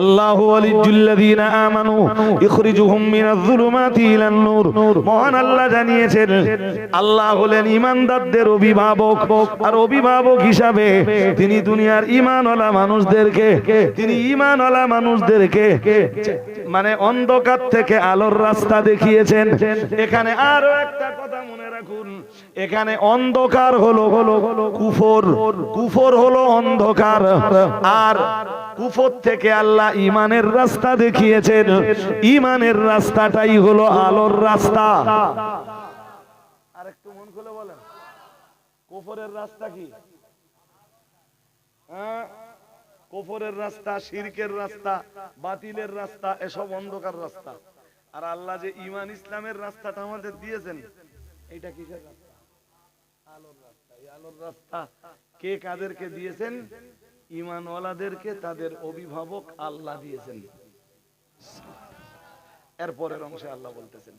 আল্লাহু ওয়ালিয়্যুল্লাযীনা আমানু ইখরিজুহুম মিনাজ যুলুমাতি ইলান নূর। মহান আল্লাহ জানিয়েছেন, আল্লাহ হলেন ঈমানদারদের অভিভাবক আর অভিভাবক হিসাবে তিনি দুনিয়ার ঈমানওয়ালা মানুষদেরকে, তিনি ঈমানওয়ালা মানুষদেরকে মানে অন্ধকার থেকে আলোর রাস্তা দেখিয়েছেন। এখানে আরও একটা কথা মনে এখানে অন্ধকার হলো হলো কুফর। কুফর হলো অন্ধকার। আর কুফর থেকে আল্লাহ ইমানের রাস্তা দেখিয়েছেন। ইমানের রাস্তাটাই হলো আলোর রাস্তা। আর একটু মন খুলে বলেন। কুফরের রাস্তা কি? হ্যাঁ? কুফরের রাস্তা, শিরকের রাস্তা, বাতিলের রাস্তা, এসব অন্ধকার রাস্তা। আর আল্লাহ যে ইমান ইসলামের রাস্তাটা আমাদের দিয়েছেন এটা কিসের রাস্তা? আলোর রাস্তা। এই আলোর রাস্তা কে কাদেরকে দিয়েছেন? ইমানওয়ালাদেরকে, তাদের অভিভাবক আল্লাহ দিয়েছেন। এরপরের অংশে আল্লাহ বলতেছেন।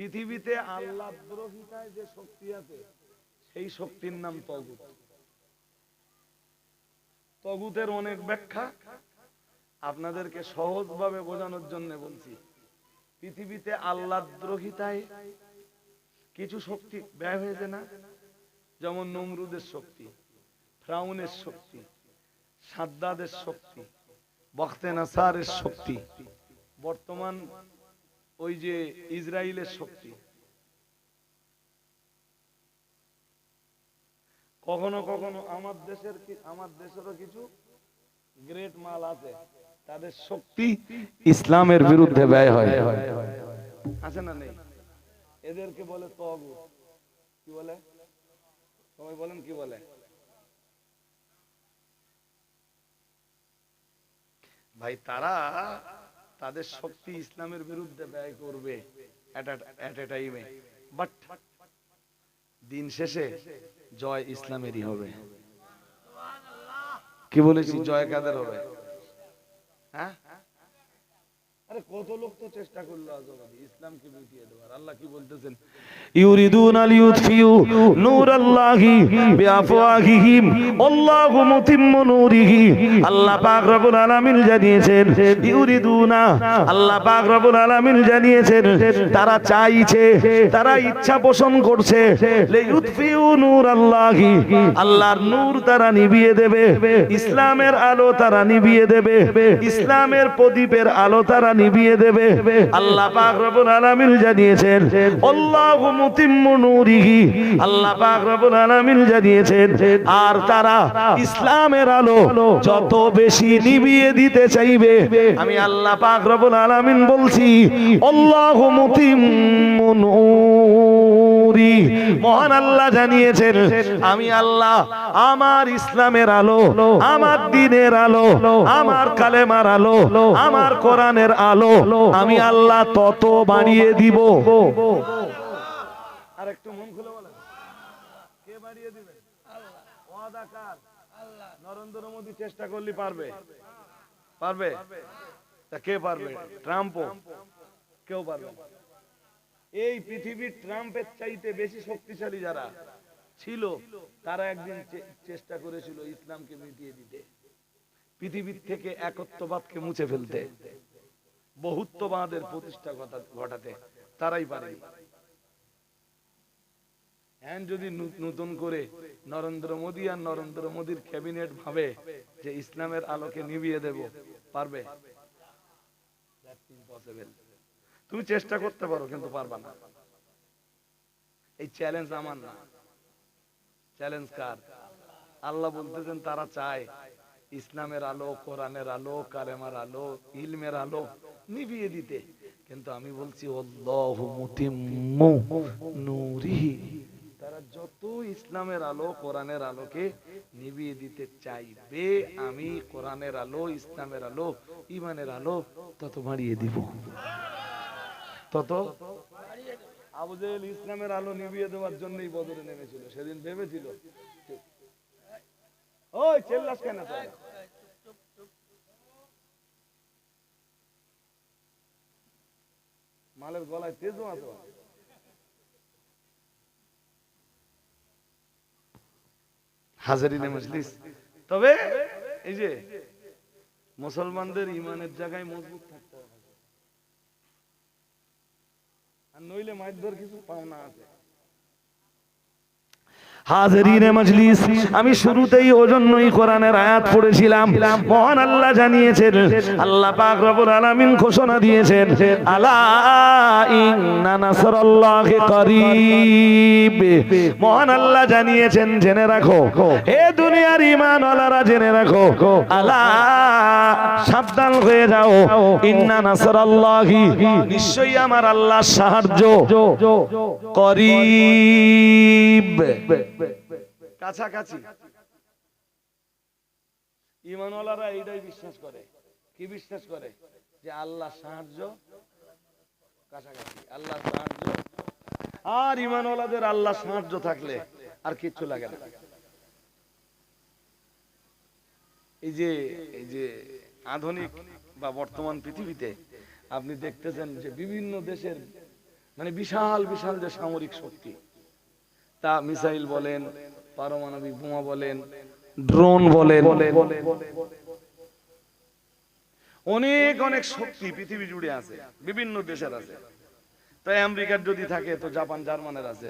পৃথিবীতে আল্লাহ দ্রোহিতায় যে শক্তি আছে, সেই শক্তির নাম তগুত। তগুতের অনেক ব্যাখ্যা আপনাদেরকে সহজভাবে বোঝানোর জন্য বলছি। পৃথিবীতে আল্লাহ দ্রোহিতায় কিছু শক্তি ব্যয় হয়েছে না? যেমন নমরুদের শক্তি, ফ্রাউনের শক্তি, সাদ্দাদের শক্তি, বখতে নাসারের শক্তি। বর্তমান ওই যে ইসরায়েলের শক্তি। কখনো কখনো আমার দেশের আমার দেশেরও কিছু গ্রেট মাল আছে। তাদের শক্তি ইসলামের বিরুদ্ধে ব্যয় হয়। আছে না নেই? এদেরকে বলে তগুত কি বলে? সবাই বলেন কি বলে? ভাই, তারা তাদের শক্তি ইসলামের বিরুদ্ধে ব্যয় করবে এ। টাইমে বাট দিন শেষে জয় ইসলামেরই হবে। কি বলেছি? জয় কাদের হবে? হ্যাঁ? আরে কত লোক তো চেষ্টা করল আজ অবধি ইসলামকে দেওয়ার, আল্লাহ কি বলতেছেন? তারা চাইছে, তারা ইচ্ছা পোষণ করছে আল্লাহর নূর তারা নিভিয়ে দেবে, ইসলামের আলো তারা নিভিয়ে দেবে, ইসলামের প্রদীপের আলো তারা নিভিয়ে দেবে। আল্লাহ পাক রব্বুল আলামিন জানিয়েছেন আল্লাহু মুতিম্মু নূরিহি। আল্লাহ পাক রব্বুল আলামিন জানিয়েছেন আর তারা ইসলামের আলো যত বেশি নিবিয়ে দিতে চাইবে। আমি আল্লাহ পাক রব্বুল আলামিন বলছি আল্লাহু মুতিম্মু নূরি। মহান আল্লাহ জানিয়েছেন, আমি আল্লাহ, আমার ইসলামের আলো, আমার দিনের আলো, আমার কালেমার আলো, আমার কোরআনের আলো, আমি আল্লাহ তত বাড়িয়ে দিব। পারবে। কে পারবে? ট্রাম্পও। কেউ পারবে। এই পৃথিবীর ট্রাম্পের চাইতে বেশি শক্তিশালী যারা ছিল, তারা একদিন চেষ্টা করেছিল ইসলামকে মিটিয়ে দিতে। পৃথিবীর থেকে একত্ববাদকে মুছে ফেলতে। বহুত্ববাদের প্রতিষ্ঠা ঘটাতে। তারাই পারে। হ্যাঁ যদি নতুন করে নরেন্দ্র মোদী আর নরেন্দ্র মোদীর ক্যাবিনেট ভাবে যে ইসলামের আলোকে নিভিয়ে দেব, পারবে? Impossible. তুমি চেষ্টা করতে পারো, কিন্তু পারবা না। এই চ্যালেঞ্জ আমার না। চ্যালেঞ্জ কার? আল্লাহ বলতেছেন, তারা চায় ইসলামের আলো, কোরআনের আলো, কালেমার আলো, ইলমের আলো নিভিয়ে দিতে। কিন্তু আমি বলছি তারা যত ইসলামের আলো, কোরআনের আলোকে নিভিয়ে দিতে চাইবে, আমি কোরআনের আলো, ইসলামের আলো ইমানের আলো তত বাড়িয়ে দিব। তত আবু জেহেল ইসলামের আলো নিভিয়ে দেওয়ার জন্যই বদরে নেমেছিল সেদিন ভেবেছিল। ওই চেল্লাস কেন মালের গলায় তেজও আছে। হাজারিনে মজলিস। তবে এই যে মুসলমানদের ইমানের জায়গায় মজবুত থাকতে হবে। নইলে মাইর কিছু পাওনা আছে। হাজরিনে মজলিস, আমি শুরুতেই ওজন্যই কোরআনের আয়াত পড়েছিলাম। মহান আল্লাহ জানিয়েছেন, আল্লাহ পাক রব্বুল আলামিন ঘোষণা দিয়েছেন, আলা ইন্না নাসরাল্লাহি করিব। মহান আল্লাহ জানিয়েছেন, জেনে রাখো, হে দুনিয়ার ঈমানওয়ালারা জেনে রাখো, আলা সাবধান হয়ে যাও, ইন্না নাসরাল্লাহি, নিশ্চয়ই আমার আল্লাহ সাহায্য করিব। কাছাকাছি। ইমানওয়ালারা এইটাই বিশ্বাস করে। কি বিশ্বাস করে? যে আল্লাহ সাহায্য কাছাকাছি। আল্লাহ সাহায্য। আর ইমানওয়ালাদের আল্লাহ সাহায্য থাকলে আর কিচ্ছু লাগে না। এই যে এই যে আধুনিক বা বর্তমান পৃথিবীতে আপনি দেখতেছেন যে বিভিন্ন দেশের মানে বিশাল বিশাল যে সামরিক শক্তি তা মিসাইল বলেন পারমাণবিক বোমা বলেন ড্রোন বলেন। অনেক অনেক শক্তি পৃথিবী জুড়ে আছে বিভিন্ন দেশের আছে। তাই আমেরিকার যদি থাকে তো জাপান জার্মানের আছে।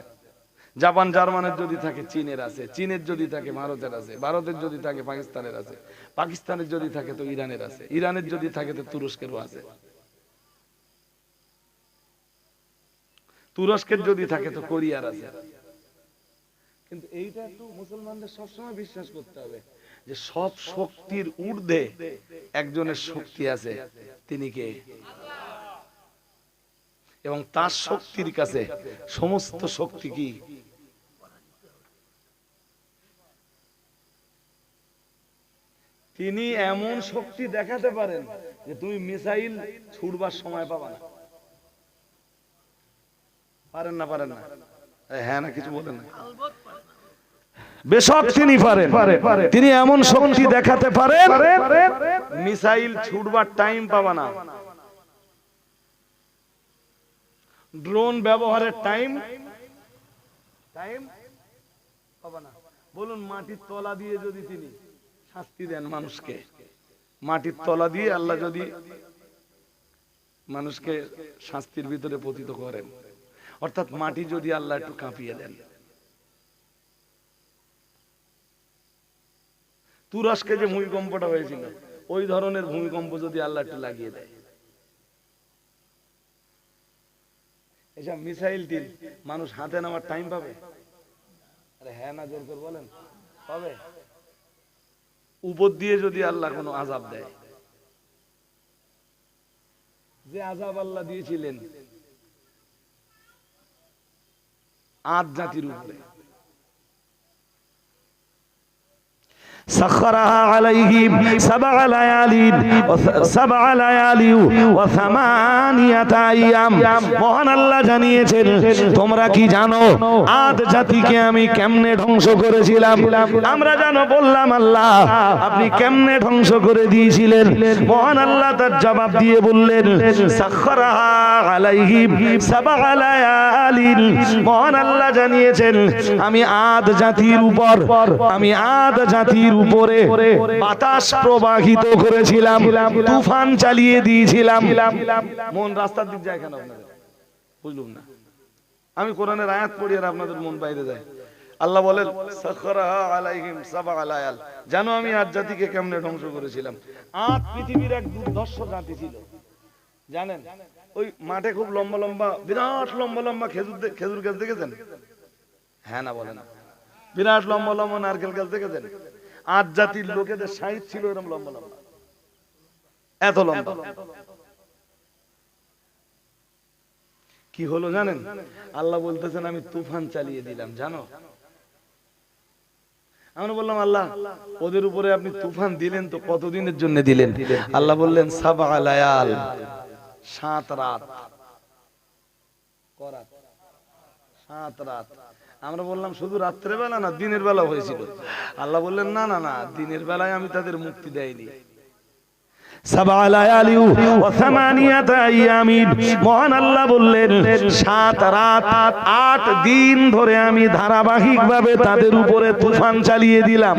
জাপান জার্মানের যদি থাকে চীনের আছে। চীনের যদি থাকে ভারতের আছে। ভারতের যদি থাকে পাকিস্তানের আছে। পাকিস্তানের যদি থাকে তো ইরানের আছে। ইরানের যদি থাকে তো তুরস্কেরও আছে। তুরস্কের যদি থাকে তো কোরিয়ার আছে। কিন্তু এইটা একটু মুসলমানদের সবসময় বিশ্বাস করতে হবে যে সব শক্তির ঊর্ধ্বে একজনের শক্তি আছে, তিনি কে? এবং তার শক্তির কাছে সমস্ত শক্তি কি? তিনি এমন শক্তি দেখাতে পারেন যে তুমি মিসাইল ছুড়বার সময় পাবা না। পারেন না পারেন না। হ্যাঁ না কিছু বলেন বেশক তিনি পারেন। তিনি এমন শক্তি দেখাতে পারেন। মিসাইল ছুটবার টাইম পাবা না। ড্রোন ব্যবহারের টাইম টাইম পাবা না। বলুন মাটির তলা দিয়ে যদি তিনি শাস্তি দেন মানুষকে মাটির তলা দিয়ে আল্লাহ যদি মানুষকে শাস্তির ভিতরে পতিত করেন। অর্থাৎ মাটি যদি আল্লাহ একটু কাঁপিয়ে দেন। তুরস্কে যে ভূমিকম্পটা হয়েছিল, ওই ধরনের ভূমিকম্প যদি আল্লাহ একটু লাগিয়ে দেয়। এসব মিসাইল টিল, মানুষ হাতে নেওয়ার টাইম পাবে? আরে হ্যাঁ না, জোর করে বলেন। পাবে? উপর দিয়ে যদি আল্লাহ কোনো আজাব দেয়। যে আজাব আল্লাহ দিয়েছিলেন আদ জাতির উপরে। سخرها عليهم سبع ليال سبع ليال وثمانية أيام মহান আল্লাহ জানিয়েছেন তোমরা কি জানো আদ জাতিকে আমি কেমনে ধ্বংস করেছিলাম আমরা জানো বললাম আল্লাহ আপনি কেমনে ধ্বংস করে দিয়েছিলেন মহান আল্লাহ তার জবাব দিয়ে বললেন সাখরাহা আলাইহিম সাবআ লায়ালিন মহান আল্লাহ জানিয়েছেন আমি আদ জাতির উপর আমি আদ জাতির উপরে বাতাস প্রবাহিত করেছিলাম, তুফান চালিয়ে দিয়েছিলাম। মন রাস্তার দিক যায় কেন বুঝলুম না। আমি কোরআনের আয়াত পড়ি আর আপনাদের মন বাইরে যায়। আল্লাহ বলেন জানো আমি আজ জাতিকে কেমনে ধ্বংস করেছিলাম? আজ পৃথিবীর এক দুর্ধর্ষ জাতি ছিল। জানেন? ওই মাঠে খুব লম্বা লম্বা, বিরাট লম্বা লম্বা খেজুর খেজুর গাছ দেখেছেন? হ্যাঁ না, বলেন বিরাট লম্বা লম্বা নারকেল গাছ দেখেছেন? আজ জাতির লোকেদের সাইজ ছিল এরকম লম্বা লম্বা। এত লম্বা। কি হলো জানেন? আল্লাহ বলতেছেন আমি তুফান চালিয়ে দিলাম। জানো? আমরা বললাম আল্লাহ ওদের উপরে আপনি তুফান দিলেন তো কতদিনের জন্য দিলেন? আল্লাহ বললেন সাবা লায়াল সাত রাত। করাত। সাত রাত। আমরা বললাম শুধু রাত্রে বেলা না দিনের বেলা হয়েছিল? আল্লাহ বললেন না না না দিনের বেলায় আমি তাদের মুক্তি দেয়নি মহান আল্লাহ বললেন সাত রাত আট দিন ধরে আমি ধারাবাহিকভাবে তাদের উপরে তুফান চালিয়ে দিলাম।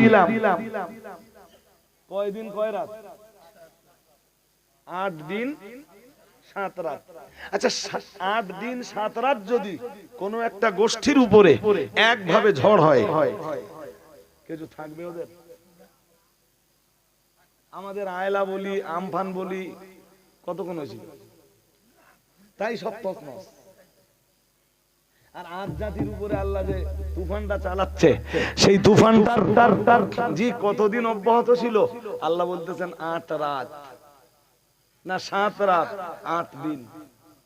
কয় দিন কয় রাত? আট দিন? সাত রাত আচ্ছা আট দিন সাত রাত যদি কোনো একটা গোষ্ঠীর উপরে একভাবে ঝড় হয় কিছু থাকবে ওদের? আমাদের আয়লা বলি আমফান বলি কতক্ষণ হয়েছিল? তাই সব তসমস আর আজ জাতির উপরে আল্লাহ যে তুফানটা চালাচ্ছে সেই তুফানটার জি কতদিন অব্যাহত ছিল? আল্লাহ বলতেছেন আট রাত। না, সাত রাত, আট দিন।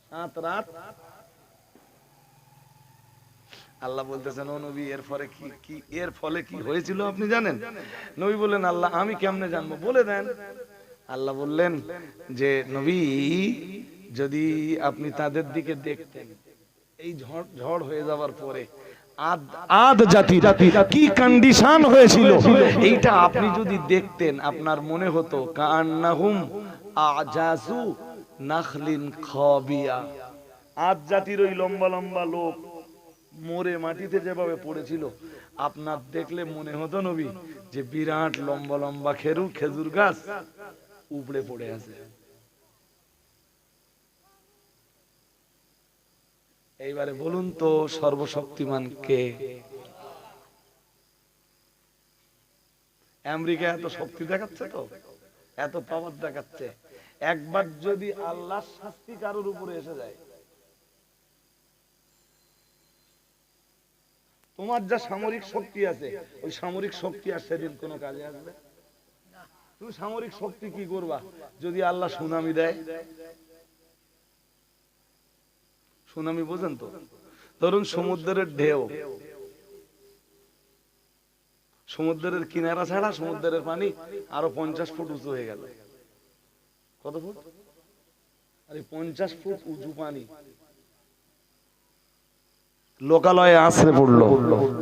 সাত রাত? আল্লাহ বলতেছেন, ও নবী, এর ফলে কি কি, এর ফলে কি হয়েছিল আপনি জানেন? নবী বললেন, আল্লাহ, আমি কেমনে জানব? বলে দেন, আল্লাহ বললেন যে, নবী, যদি আপনি তাদের দিকে দেখতেন, এই ঝড় ঝড় হয়ে যাওয়ার পরে আদ জাতি কি কন্ডিশন হয়েছিল? এইটা আপনি যদি দেখতেন, আপনার মনে হতো কান্নাহুম আজাসু নাখলিন খাবিয়া। আদ জাতির ওই লম্বা লম্বা লোক মরে মাটিতে যেভাবে পড়েছিল, আপনার দেখলে মনে হতো নবী, যে বিরাট লম্বা লম্বা খেরু, খেজুর গাছ উপড়ে পড়ে আছে। এইবারে বলুন তো, সর্বশক্তিমান কে? আমেরিকা এত শক্তি দেখাচ্ছে তো, এত পাওয়ার দেখাচ্ছে। একবার যদি আল্লাহ শাস্তি কারোর উপরে এসে যায়। তোমার যা সামরিক শক্তি আছে ওই সামরিক শক্তি আর সেদিন কোনো কাজে আসবে? তুমি সামরিক শক্তি কি করবা? যদি আল্লাহ সুনামি দেয়? সুনামি বোঝেন তো? ধরুন সমুদ্রের ঢেউ। সমুদ্রের কিনারা ছাড়া সমুদ্রের পানি আরও পঞ্চাশ ফুট উঁচু হয়ে গেল। কত ফুট? আরে পঞ্চাশ ফুট উঁচু পানি। লোকালয়ে আশ্রে পড়ল।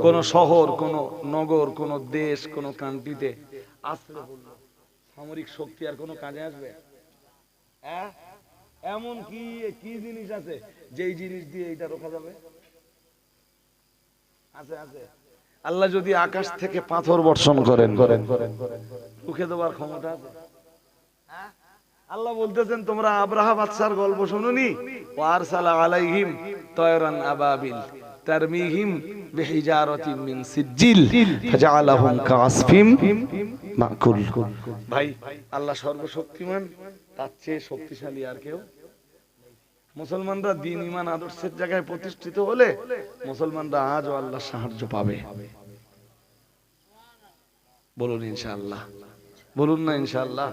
কোন শহর কোন নগর কোন দেশ কোন কান্ট্রিতে আশ্রে পড়ল। সামরিক শক্তি আর কোনো কাজে আসবে? হ্যাঁ? এমন কি কি জিনিস আছে যেই জিনিস দিয়ে এটা রোখা যাবে? আছে আছে। আল্লাহ যদি আকাশ থেকে পাথর বর্ষণ করেন করেন করেন করেন রুখে দেওয়ার ক্ষমতা আছে? আল্লাহ বলতেছেন, তোমরা আব্রাহা বাদশার গল্প শুনুনি? ওয়ারসালা আলাইহিম তয়রান আবাবিল তারমিহিম মিন মাকুল। ভাই, আল্লাহ সর্বশক্তিমান, তার চেয়ে শক্তিশালী আর কেউ মুসলমানরা দিন ইমান আদর্শের জায়গায় প্রতিষ্ঠিত হলে মুসলমানরা আজও আল্লাহ সাহায্য পাবে। বলুন ইনশাআল্লাহ। বলুন না ইনশাআল্লাহ।